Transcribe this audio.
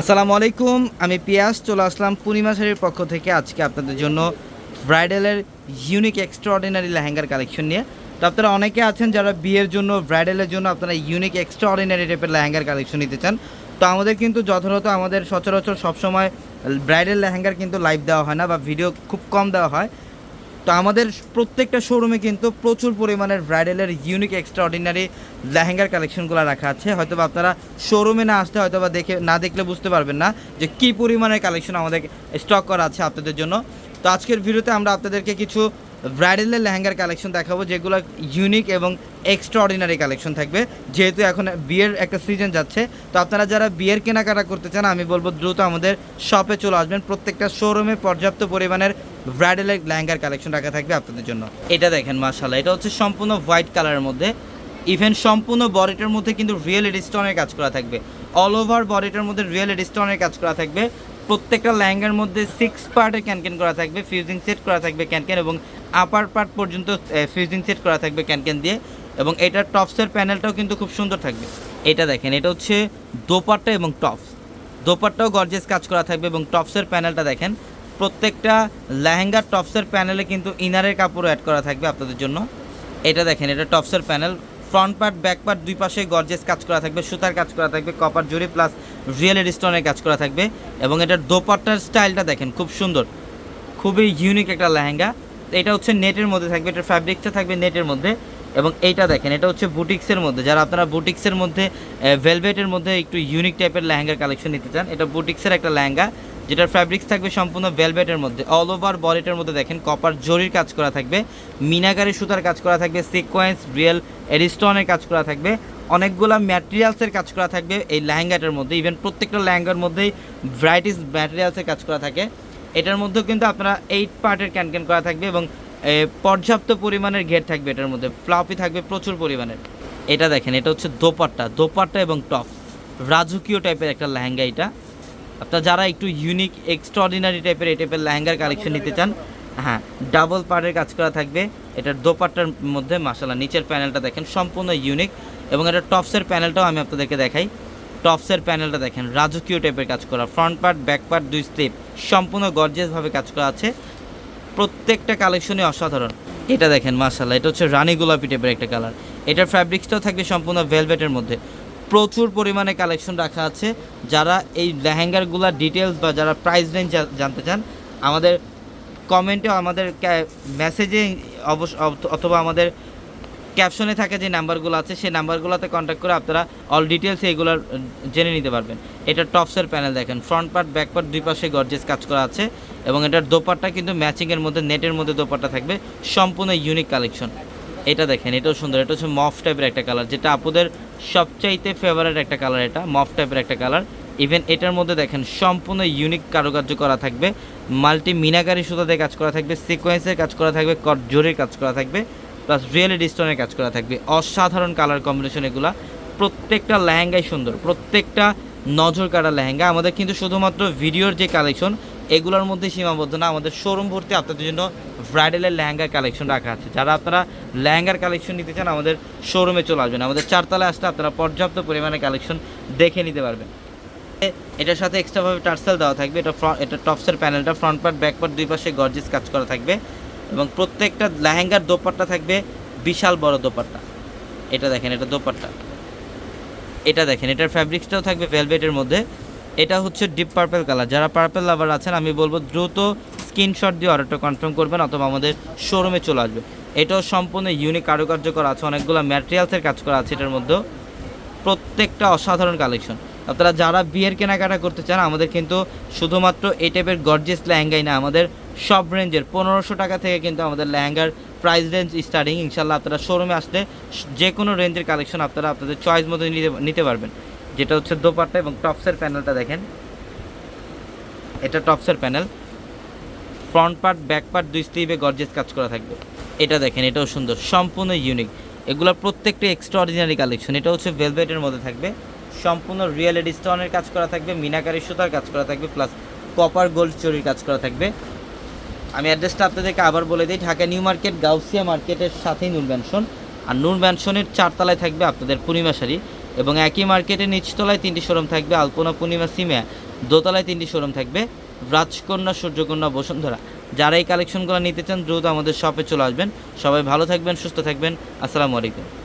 আসসালামু আলাইকুম, আমি পিয়াস, চলে আসলাম পূর্ণিমা শাড়ির পক্ষ থেকে আজকে আপনাদের জন্য ব্রাইডালের ইউনিক এক্সট্রাঅর্ডিনারি লেহেঙ্গার কালেকশন নিয়ে। তো আপনারা অনেকে আছেন যারা বিয়ের জন্য, ব্রাইডালের জন্য আপনারা ইউনিক এক্সট্রাঅর্ডিনারি টাইপের লেহেঙ্গার কালেকশন নিতে চান। তো আমাদের কিন্তু যথাযথ আমাদের সচরাচর সবসময় ব্রাইডাল লেহেঙ্গার কিন্তু লাইভ দেওয়া হয় না বা ভিডিও খুব কম দেওয়া হয়। তো আমাদের প্রত্যেকটা শোরুমে কিন্তু প্রচুর পরিমাণের ব্রাইডালের ইউনিক এক্সট্রা অর্ডিনারি লেহেঙ্গার কালেকশনগুলো রাখা আছে। হয়তো বা আপনারা শোরুমে না আসতে হয়তো বা দেখে, না দেখলে বুঝতে পারবেন না যে কী পরিমাণের কালেকশন আমাদের স্টক করা আছে আপনাদের জন্য। তো আজকের ভিডিওতে আমরা আপনাদেরকে কিছু ব্রাইডালের লেহেঙ্গার কালেকশন দেখাবো, যেগুলো ইউনিক এবং এক্সট্রাঅর্ডিনারি কালেকশন থাকবে। যেহেতু এখন বিয়ের একটা সিজন যাচ্ছে, তো আপনারা যারা বিয়ের কেনাকাটা করতে চান, আমি বলব দ্রুত আমাদের শপে চলে আসবেন। প্রত্যেকটা শোরুমে পর্যাপ্ত পরিমাণের ব্রাইডালের লেহেঙ্গার কালেকশন রাখা থাকবে আপনাদের জন্য। এটা দেখেন মার্শাল্লাহ এটা হচ্ছে সম্পূর্ণ হোয়াইট কালারের মধ্যে। ইভেন সম্পূর্ণ বডিটার মধ্যে কিন্তু রিয়েল এডিস্টনের কাজ করা থাকবে। অল ওভার বডিটার মধ্যে রিয়েল এডিস্টনের কাজ করা থাকবে। প্রত্যেকটা লেহেঙ্গার মধ্যে সিক্স পার্টে ক্যানকেন করা থাকবে ফিউজিং সেট করা থাকবে ক্যানকেন এবং আপার পার্ট পর্যন্ত ফিউজিং সেট করা থাকবে ক্যানকেন দিয়ে এবং এটার টপসের প্যানেলটাও কিন্তু খুব সুন্দর থাকবে। এটা দেখেন, এটা হচ্ছে দোপাট্টা এবং টপস দোপাট্টাও গর্জেস কাজ করা থাকবে এবং টপসের প্যানেলটা দেখেন, প্রত্যেকটা লেহেঙ্গার টপসের প্যানেলে কিন্তু ইনারের কাপড়ও অ্যাড করা থাকবে আপনাদের জন্য। এটা দেখেন, এটা টপসের panel front part, back part দুই পাশে গর্জেস কাজ করা থাকবে, সুতার কাজ করা থাকবে, কপার জুড়ি প্লাস রিয়েল স্টোনের কাজ করা থাকবে এবং এটার দোপাট্টার স্টাইলটা দেখেন, খুব সুন্দর। খুবই ইউনিক একটা লেহেঙ্গা। এটা হচ্ছে নেটের মধ্যে থাকবে এটার ফ্যাব্রিকটা থাকবে নেটের মধ্যে এবং এইটা দেখেন, এটা হচ্ছে বুটিক্সের মধ্যে। যারা আপনারা বুটিক্সের মধ্যে ভেলভেটের মধ্যে একটু ইউনিক টাইপের লেহেঙ্গার কালেকশন নিতে চান, এটা বুটিক্সের একটা লেহেঙ্গা। যেটার ফ্যাব্রিক্স থাকবে সম্পূর্ণ ভেলভেটের মধ্যে। অল ওভার বডিটার মধ্যে দেখেন কপার জরির কাজ করা থাকবে, মিনাকারি সুতার কাজ করা থাকবে সিকোয়েন্স রিয়েল এরিস্টনের কাজ করা থাকবে, অনেকগুলো ম্যাটেরিয়ালসের কাজ করা থাকবে এই লেহেঙ্গাটার মধ্যে। ইভেন প্রত্যেকটা লেহেঙ্গার মধ্যেই ভ্যারাইটিস ম্যাটেরিয়ালসের কাজ করা থাকে। এটার মধ্যেও কিন্তু আপনারা এইট পার্টের ক্যানক্যান করা থাকবে এবং পর্যাপ্ত পরিমাণের ঘের থাকবে এটার মধ্যে। ফ্লাপি থাকবে প্রচুর পরিমাণের। এটা দেখেন, এটা হচ্ছে দোপাট্টা দোপাট্টা এবং টপ রাজকীয় টাইপের একটা লেহেঙ্গা এটা। আপনারা যারা একটু ইউনিক এক্সট্রাঅর্ডিনারি টাইপের এই টাইপের লেহেঙ্গার কালেকশন নিতে চান হ্যাঁ ডাবল পার্টের কাজ করা থাকবে। এটার দোপাট্টার মধ্যে মাসালা নিচের প্যানেলটা দেখেন, সম্পূর্ণ ইউনিক এবং এটা টপসের প্যানেলটাও আমি আপনাদেরকে দেখাই। টপসের প্যানেলটা দেখেন, রাজকীয় টাইপের কাজ করা ফ্রন্ট পার্ট ব্যাক পার্ট দুই স্লিপ সম্পূর্ণ গর্জিয়াসভাবে কাজ করা আছে। প্রত্যেকটা কালেকশনই অসাধারণ। এটা দেখেন মার্শাল্লাহ এটা হচ্ছে রানী গোলাপি টাইপের একটা কালার এটার ফ্যাব্রিক্সটাও থাকবে সম্পূর্ণ ভেলভেটের মধ্যে। প্রচুর পরিমাণে কালেকশন রাখা আছে। যারা এই লেহেঙ্গারগুলোর ডিটেলস বা যারা প্রাইস রেঞ্জ জানতে চান, আমাদের কমেন্টে আমাদের মেসেজে অবশ্য অথবা আমাদের ক্যাপশনে থাকা যে নাম্বারগুলো আছে, সেই নাম্বারগুলোতে কন্ট্যাক্ট করে আপনারা অল ডিটেলস এইগুলোর জেনে নিতে পারবেন। এটা টপসের প্যানেল দেখেন ফ্রন্ট পার্ট ব্যাক পার্ট দুই পাশে গর্জেস কাজ করা আছে এবং এটার দোপাট্টা কিন্তু ম্যাচিংয়ের মধ্যে নেটের মধ্যে দোপাট্টা থাকবে, সম্পূর্ণ ইউনিক কালেকশন এটা দেখেন, এটাও সুন্দর, এটা হচ্ছে মফ টাইপের একটা কালার যেটা আপুদের সবচাইতে ফেভারেট একটা কালার এটা মফ টাইপের একটা কালার ইভেন এটার মধ্যে দেখেন, সম্পূর্ণ ইউনিক কারুকার্য করা থাকবে। মাল্টি মিনাকারি সুতাতে কাজ করা থাকবে সিকোয়েন্সের কাজ করা থাকবে জোরের কাজ করা থাকবে প্লাস রিয়েলিটি স্টোনের কাজ করা থাকবে। অসাধারণ কালার কম্বিনেশন এগুলা। প্রত্যেকটা লেহেঙ্গাই সুন্দর, প্রত্যেকটা নজর কাটা লেহেঙ্গা। আমাদের কিন্তু শুধুমাত্র ভিডিওর যে কালেকশন এগুলোর মধ্যে সীমাবদ্ধ না। আমাদের শোরুম ভর্তি আপনাদের জন্য ব্রাইডালের লেহেঙ্গার কালেকশন রাখা আছে। যারা আপনারা লেহেঙ্গার কালেকশন নিতে চান, আমাদের শোরুমে চলে আসবেন। আমাদের চারতলায় আসলে আপনারা পর্যাপ্ত পরিমাণে কালেকশন দেখে নিতে পারবেন। এটার সাথে এক্সট্রাভাবে টার্সেল দেওয়া থাকবে। এটা এটা টপসের প্যানেলটা ফ্রন্ট পার্ট ব্যাক পার্ট দুই পাশে গর্জেস কাজ করা থাকবে। এবং প্রত্যেকটা লেহেঙ্গার দোপাট্টা থাকবে বিশাল বড় দোপাট্টা। এটা দেখেন, এটা দোপাট্টা। এটা দেখেন, এটার ফ্যাব্রিক্সটাও থাকবে ভেলভেটের মধ্যে। এটা হচ্ছে ডিপ পার্পেল কালার যারা পার্পেল লাভার আছেন, আমি বলব দ্রুত স্ক্রিনশট দিয়ে অর্ডারটা কনফার্ম করবেন অথবা আমাদের শোরুমে চলে আসবে। এটাও সম্পূর্ণ ইউনিক কারুকার্য করা আছে, অনেকগুলো ম্যাটেরিয়ালসের কাজ করা আছে এটার মধ্যেও। প্রত্যেকটা অসাধারণ কালেকশন আপনারা যারা বিয়ের কেনাকাটা করতে চান, আমাদের কিন্তু শুধুমাত্র এই টাইপের গর্জেস লেহেঙ্গাই না, আমাদের সব রেঞ্জের পনেরোশো টাকা থেকে কিন্তু আমাদের লেহেঙ্গার প্রাইস রেঞ্জ স্টার্টিং ইনশাল্লাহ আপনারা শোরুমে আসলে যে কোনো রেঞ্জের কালেকশন আপনারা আপনাদের চয়েস মতো নিতে নিতে পারবেন। যেটা হচ্ছে দোপাট্টা এবং টপসের প্যানেলটা দেখেন। এটা টপসের panel. Front part, back part দুই স্লিভে গর্জেস কাজ করা থাকবে। এটা দেখেন, এটাও সুন্দর, সম্পূর্ণ ইউনিক এগুলোর প্রত্যেকটা এক্সট্রা অর্ডিনারি কালেকশন এটা হচ্ছে ভেলভেটের মধ্যে থাকবে। সম্পূর্ণ রিয়েল স্টোনের কাজ করা থাকবে, মিনাকারি সুতার কাজ করা থাকবে প্লাস কপার গোল্ড চুরির কাজ করা থাকবে। আমি অ্যাড্রেসটা আপনাদেরকে আবার বলে দিই, ঢাকা নিউ মার্কেট, গাউসিয়া মার্কেটের সাথেই নূর ম্যানশন আর নূর ম্যানশনের চারতলায় থাকবে আপনাদের পূর্ণিমা শাড়ি। এবং একই মার্কেটের নিচতলায় তিনটি শোরুম থাকবে আলপনা পূর্ণিমা সিমিয়া দোতলায় তিনটি শোরুম থাকবে রাজকন্যা, সূর্যকন্যা, বসুন্ধরা। যারা এই কালেকশনগুলো নিতে চান, দ্রুত আমাদের শপে চলে আসবেন। সবাই ভালো থাকবেন, সুস্থ থাকবেন। আসসালামু আলাইকুম।